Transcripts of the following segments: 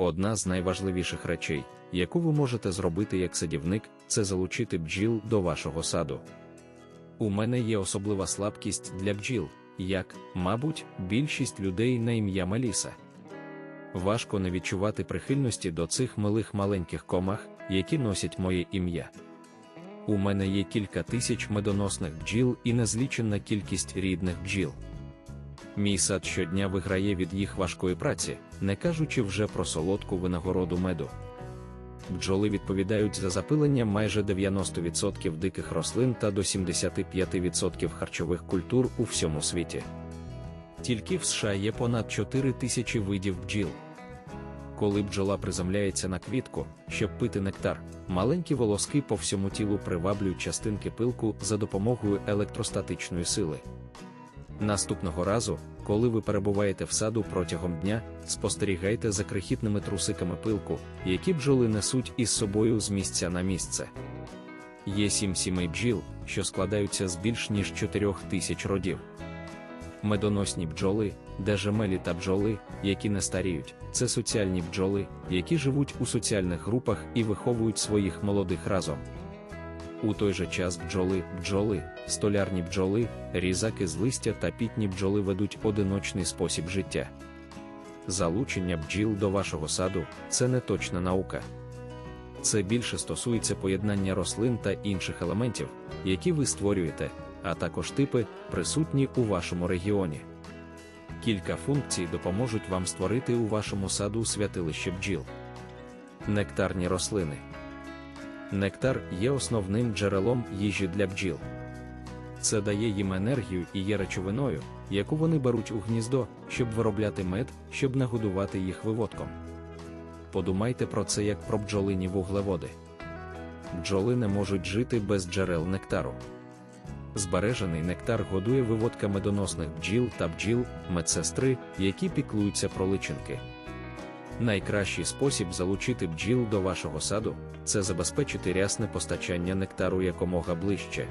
Одна з найважливіших речей, яку ви можете зробити як садівник, це залучити бджіл до вашого саду. У мене є особлива слабкість для бджіл, як, мабуть, більшість людей на ім'я Меліса. Важко не відчувати прихильності до цих милих маленьких комах, які носять моє ім'я. У мене є кілька тисяч медоносних бджіл і незлічена кількість рідних бджіл. Мій сад щодня виграє від їх важкої праці, не кажучи вже про солодку винагороду меду. Бджоли відповідають за запилення майже 90% диких рослин та до 75% харчових культур у всьому світі. Тільки в США є понад 4 тисячі видів бджіл. Коли бджола приземляється на квітку, щоб пити нектар, маленькі волоски по всьому тілу приваблюють частинки пилку за допомогою електростатичної сили. Наступного разу, коли ви перебуваєте в саду протягом дня, спостерігайте за крихітними трусиками пилку, які бджоли несуть із собою з місця на місце. Є сім сімей бджіл, що складаються з більш ніж 4 тисяч родів. Медоносні бджоли, дежемелі та бджоли, які не старіють, це соціальні бджоли, які живуть у соціальних групах і виховують своїх молодих разом. У той же час бджоли, бджоли, столярні бджоли, різаки з листя та пітні бджоли ведуть одиночний спосіб життя. Залучення бджіл до вашого саду це не точна наука. Це більше стосується поєднання рослин та інших елементів, які ви створюєте, а також типи, присутні у вашому регіоні. Кілька функцій допоможуть вам створити у вашому саду святилище бджіл. Нектарні рослини. Нектар є основним джерелом їжі для бджіл. Це дає їм енергію і є речовиною, яку вони беруть у гніздо, щоб виробляти мед, щоб нагодувати їх виводком. Подумайте про це як про бджолині вуглеводи. Бджоли не можуть жити без джерел нектару. Збережений нектар годує виводка медоносних бджіл та бджіл, медсестри, які піклуються про личинки. Найкращий спосіб залучити бджіл до вашого саду це забезпечити рясне постачання нектару якомога ближче.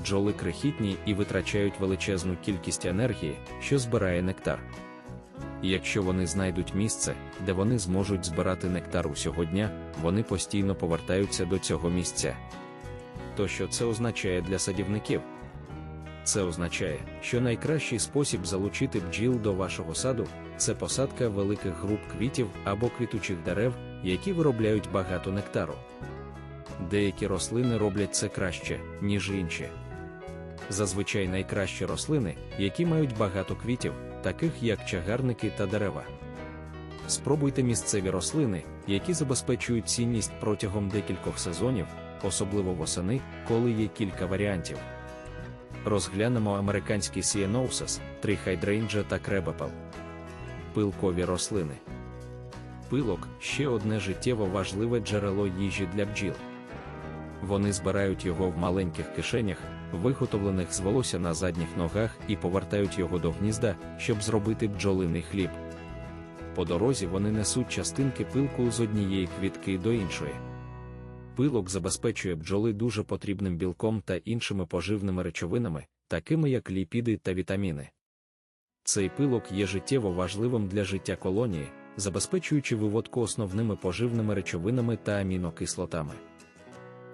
Бджоли крихітні і витрачають величезну кількість енергії, що збирає нектар. Якщо вони знайдуть місце, де вони зможуть збирати нектар усього дня, вони постійно повертаються до цього місця. То що це означає для садівників? Це означає, що найкращий спосіб залучити бджіл до вашого саду це посадка великих груп квітів або квітучих дерев, які виробляють багато нектару. Деякі рослини роблять це краще, ніж інші. Зазвичай найкращі рослини, які мають багато квітів, таких як чагарники та дерева. Спробуйте місцеві рослини, які забезпечують цінність протягом декількох сезонів, особливо восени, коли є кілька варіантів. Розглянемо американський сієноусес, трихайдрейнджа та кребапел. Пилкові рослини. Пилок ще одне життєво важливе джерело їжі для бджіл. Вони збирають його в маленьких кишенях, виготовлених з волосся на задніх ногах, і повертають його до гнізда, щоб зробити бджолиний хліб. По дорозі вони несуть частинки пилку з однієї квітки до іншої. Пилок забезпечує бджоли дуже потрібним білком та іншими поживними речовинами, такими як ліпіди та вітаміни. Цей пилок є життєво важливим для життя колонії, забезпечуючи виводку основними поживними речовинами та амінокислотами.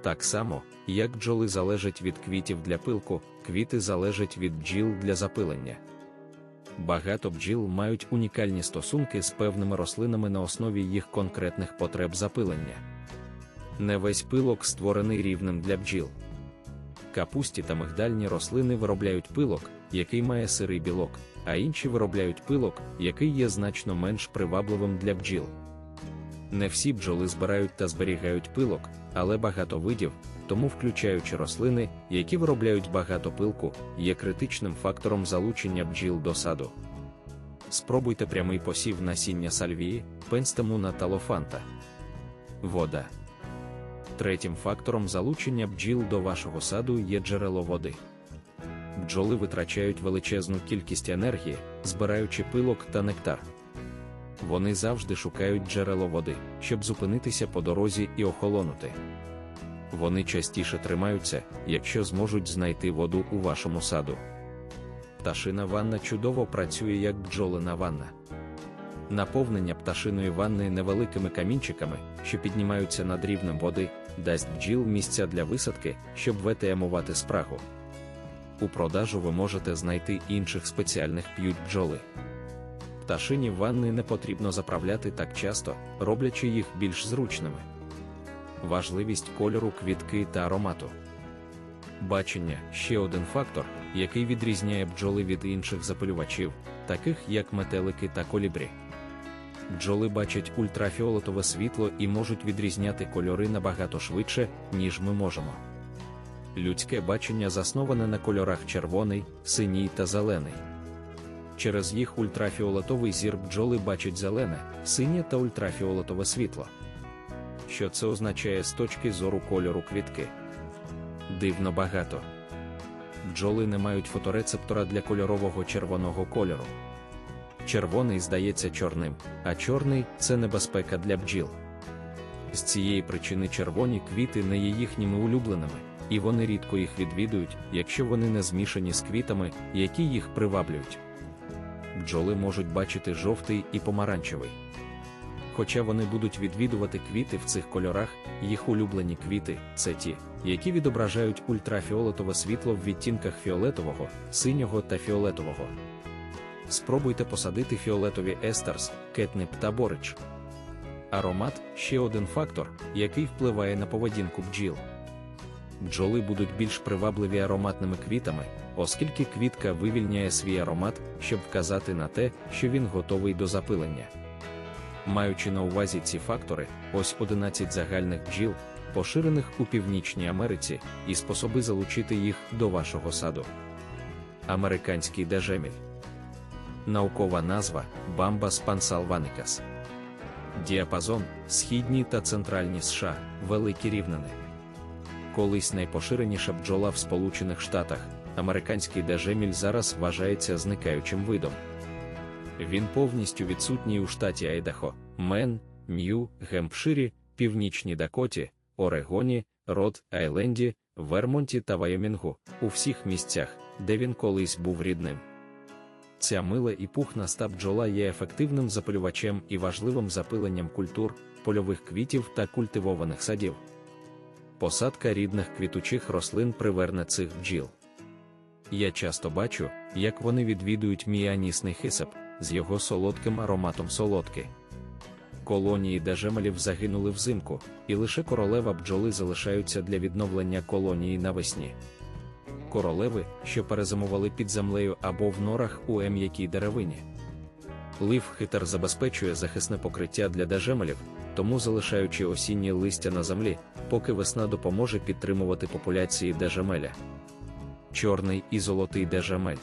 Так само, як бджоли залежать від квітів для пилку, квіти залежать від бджіл для запилення. Багато бджіл мають унікальні стосунки з певними рослинами на основі їх конкретних потреб запилення. Не весь пилок створений рівнем для бджіл. Капусті та мигдальні рослини виробляють пилок, який має сирий білок, а інші виробляють пилок, який є значно менш привабливим для бджіл. Не всі бджоли збирають та зберігають пилок, але багато видів, тому включаючи рослини, які виробляють багато пилку, є критичним фактором залучення бджіл до саду. Спробуйте прямий посів насіння сальвії, пенстемуна та лофанта. Вода. Третім фактором залучення бджіл до вашого саду є джерело води. Бджоли витрачають величезну кількість енергії, збираючи пилок та нектар. Вони завжди шукають джерело води, щоб зупинитися по дорозі і охолонути. Вони частіше тримаються, якщо зможуть знайти воду у вашому саду. Пташина ванна чудово працює як бджолина ванна. Наповнення пташиної ванни невеликими камінчиками, що піднімаються над рівнем води, дасть бджіл місця для висадки, щоб ВТМувати спрагу. У продажу ви можете знайти інших спеціальних п'ють бджоли. Пташині ванни не потрібно заправляти так часто, роблячи їх більш зручними. Важливість кольору квітки та аромату. Бачення ще один фактор, який відрізняє бджоли від інших запилювачів, таких як метелики та колібрі. Бджоли бачать ультрафіолетове світло і можуть відрізняти кольори набагато швидше, ніж ми можемо. Людське бачення засноване на кольорах червоний, синій та зелений. Через їх ультрафіолетовий зір бджоли бачать зелене, синє та ультрафіолетове світло. Що це означає з точки зору кольору квітки? Дивно багато. Бджоли не мають фоторецептора для кольорового червоного кольору. Червоний здається чорним, а чорний це небезпека для бджіл. З цієї причини червоні квіти не є їхніми улюбленими, і вони рідко їх відвідують, якщо вони не змішані з квітами, які їх приваблюють. Бджоли можуть бачити жовтий і помаранчевий. Хоча вони будуть відвідувати квіти в цих кольорах, їх улюблені квіти це ті, які відображають ультрафіолетове світло в відтінках фіолетового, синього та фіолетового. Спробуйте посадити фіолетові естерс, кетнип та борич. Аромат ще один фактор, який впливає на поведінку бджіл. Бджоли будуть більш привабливі ароматними квітами, оскільки квітка вивільняє свій аромат, щоб вказати на те, що він готовий до запилення. Маючи на увазі ці фактори, ось 11 загальних бджіл, поширених у Північній Америці, і способи залучити їх до вашого саду. Американський дежеміль. Наукова назва Бамбас пансалваникас. Діапазон, східні та центральні США, великі рівнини. Колись найпоширеніша бджола в Сполучених Штатах, американський дежеміль зараз вважається зникаючим видом. Він повністю відсутній у штаті Айдахо, Мен, Нью, Гемпширі, Північній Дакоті, Орегоні, Род Айленді, Вермонті та Вайомінгу, у всіх місцях, де він колись був рідним. Ця мила і пухнаста бджола є ефективним запилювачем і важливим запиленням культур, польових квітів та культивованих садів. Посадка рідних квітучих рослин приверне цих бджіл. Я часто бачу, як вони відвідують мій анісний хисеп з його солодким ароматом солодки. Колонії дежемелів загинули взимку, і лише королева бджоли залишаються для відновлення колонії навесні. Королеви, що перезимували під землею або в норах у м'якій деревині. Лив хитер забезпечує захисне покриття для дежемелів, тому залишаючи осіннє листя на землі, поки весна допоможе підтримувати популяції дежемеля. Чорний і золотий дежемель.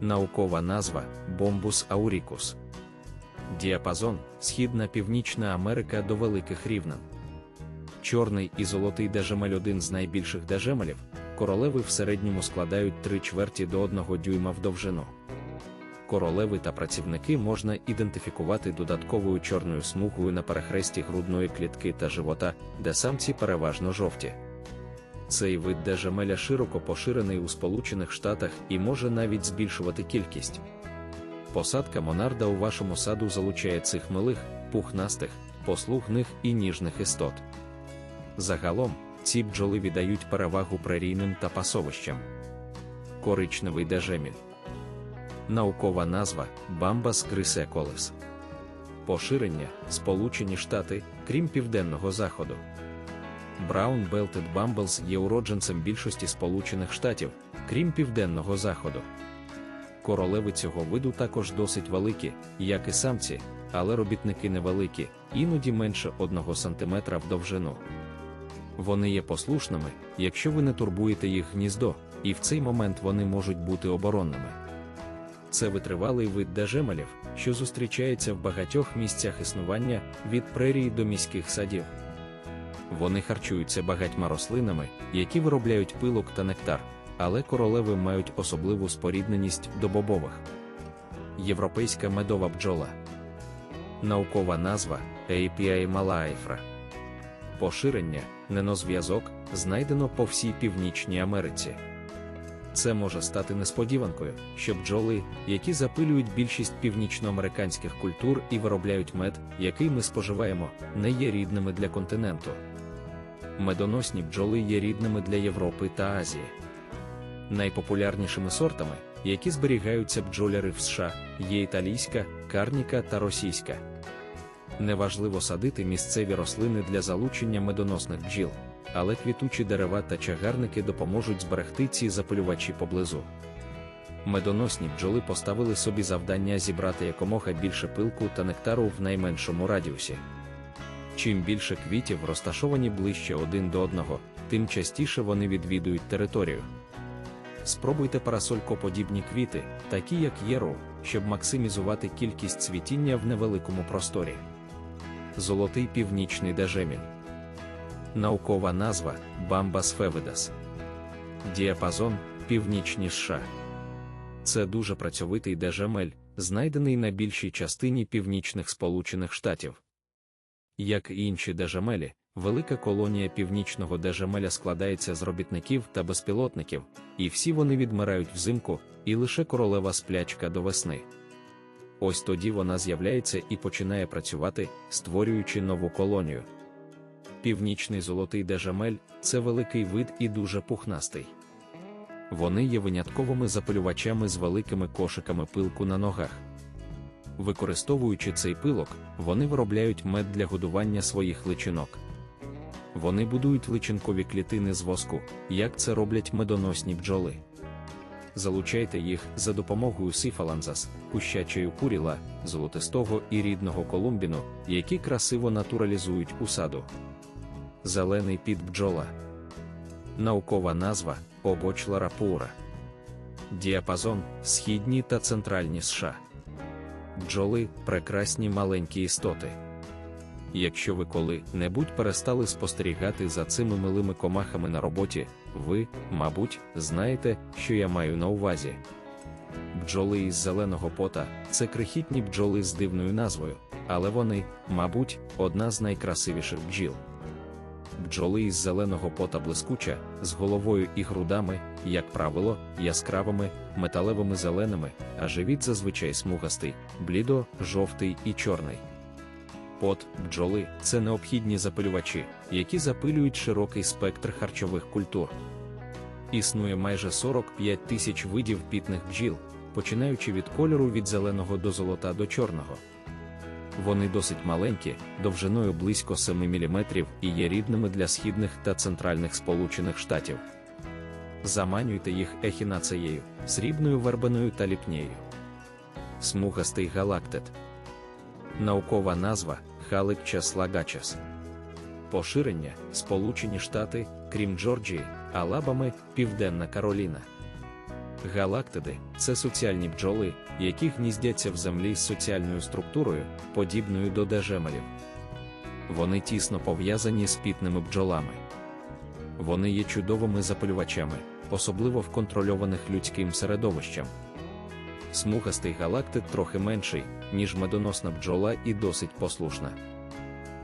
Наукова назва Бомбус аурікус. Діапазон Східна Північна Америка до Великих Рівнин. Чорний і золотий дежемель один з найбільших дежемелів, королеви в середньому складають 3 чверті до 1 дюйма в довжину. Королеви та працівники можна ідентифікувати додатковою чорною смугою на перехресті грудної клітки та живота, де самці переважно жовті. Цей вид дежемеля широко поширений у Сполучених Штатах і може навіть збільшувати кількість. Посадка монарда у вашому саду залучає цих милих, пухнастих, послугних і ніжних істот. Загалом, ці бджоли віддають перевагу прерійним та пасовищам. Коричневий дежеміль. Наукова назва Бамбас грисеколес. Поширення Сполучені Штати, крім Південного Заходу. Brown Belted Bumbles є уродженцем більшості Сполучених Штатів, крім Південного Заходу. Королеви цього виду також досить великі, як і самці, але робітники невеликі, іноді менше 1 см в довжину. Вони є послушними, якщо ви не турбуєте їх гніздо, і в цей момент вони можуть бути оборонними. Це витривалий вид дежемелів, що зустрічається в багатьох місцях існування від прерій до міських садів. Вони харчуються багатьма рослинами, які виробляють пилок та нектар, але королеви мають особливу спорідненість до бобових. Європейська медова бджола. Наукова назва API малаайфра. Поширення, ненозв'язок, знайдено по всій Північній Америці. Це може стати несподіванкою, що бджоли, які запилюють більшість північноамериканських культур і виробляють мед, який ми споживаємо, не є рідними для континенту. Медоносні бджоли є рідними для Європи та Азії. Найпопулярнішими сортами, які зберігаються бджоляри в США, є італійська, карніка та російська. Неважливо садити місцеві рослини для залучення медоносних бджіл, але квітучі дерева та чагарники допоможуть зберегти ці запилювачі поблизу. Медоносні бджоли поставили собі завдання зібрати якомога більше пилку та нектару в найменшому радіусі. Чим більше квітів розташовані ближче один до одного, тим частіше вони відвідують територію. Спробуйте парасолькоподібні квіти, такі як єру, щоб максимізувати кількість цвітіння в невеликому просторі. Золотий північний дежеміль. Наукова назва Bambas fevidas. Діапазон Північні США. Це дуже працьовитий дежемель, знайдений на більшій частині північних Сполучених Штатів. Як і інші дежемелі, велика колонія північного дежемеля складається з робітників та безпілотників, і всі вони відмирають взимку, і лише королева сплячка до весни. Ось тоді вона з'являється і починає працювати, створюючи нову колонію. Північний золотий дежемель це великий вид і дуже пухнастий. Вони є винятковими запилювачами з великими кошиками пилку на ногах. Використовуючи цей пилок, вони виробляють мед для годування своїх личинок. Вони будують личинкові клітини з воску, як це роблять медоносні бджоли. Залучайте їх за допомогою сифаланзас, кущачої куріла, золотистого і рідного колумбіну, які красиво натуралізують у саду. Зелений під бджола. Наукова назва обочлара пура. Діапазон східні та центральні США. Бджоли прекрасні маленькі істоти. Якщо ви коли-небудь перестали спостерігати за цими милими комахами на роботі, ви, мабуть, знаєте, що я маю на увазі. Бджоли із зеленого пота це крихітні бджоли з дивною назвою, але вони, мабуть, одна з найкрасивіших бджіл. Бджоли із зеленого пота блискуча, з головою і грудами, як правило, яскравими, металевими зеленими, а живіт зазвичай смугастий, блідо, жовтий і чорний. Пот, бджоли це необхідні запилювачі, які запилюють широкий спектр харчових культур. Існує майже 45 тисяч видів пітних бджіл, починаючи від кольору від зеленого до золота до чорного. Вони досить маленькі, довжиною близько 7 мм і є рідними для східних та центральних Сполучених Штатів. Заманюйте їх ехінацеєю, срібною вербеною та ліпнею. Смугастий галактет. Наукова назва Халикчас лагачас. Поширення Сполучені Штати, крім Джорджії, Алабами, Південна Кароліна. Галактиди це соціальні бджоли, які гніздяться в землі з соціальною структурою, подібною до дежемелів. Вони тісно пов'язані з пітними бджолами. Вони є чудовими запалювачами, особливо в контрольованих людським середовищем. Смугастий галактит трохи менший, ніж медоносна бджола і досить послушна.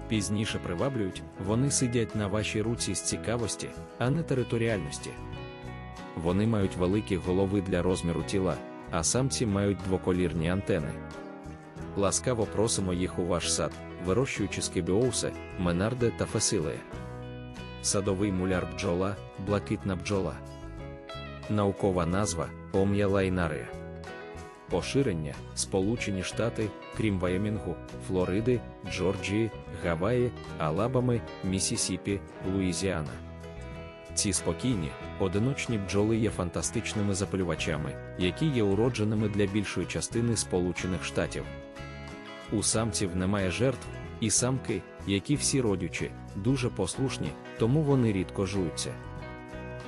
Пізніше приваблюють, вони сидять на вашій руці з цікавості, а не територіальності. Вони мають великі голови для розміру тіла, а самці мають двоколірні антени. Ласкаво просимо їх у ваш сад, вирощуючи скибіоусе, менарде та фасилея. Садовий муляр бджола, блакитна бджола. Наукова назва Ом'я лайнарія. Поширення Сполучені Штати, крім Вайомінгу, Флориди, Джорджії, Гаваї, Алабами, Місісіпі, Луїзіана. Ці спокійні, одиночні бджоли є фантастичними запалювачами, які є уродженими для більшої частини Сполучених Штатів. У самців немає жертв, і самки, які всі родючі, дуже послушні, тому вони рідко жуються.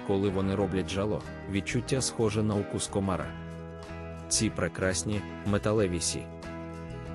Коли вони роблять жало, відчуття схоже на укус комара. Ці прекрасні металеві сі.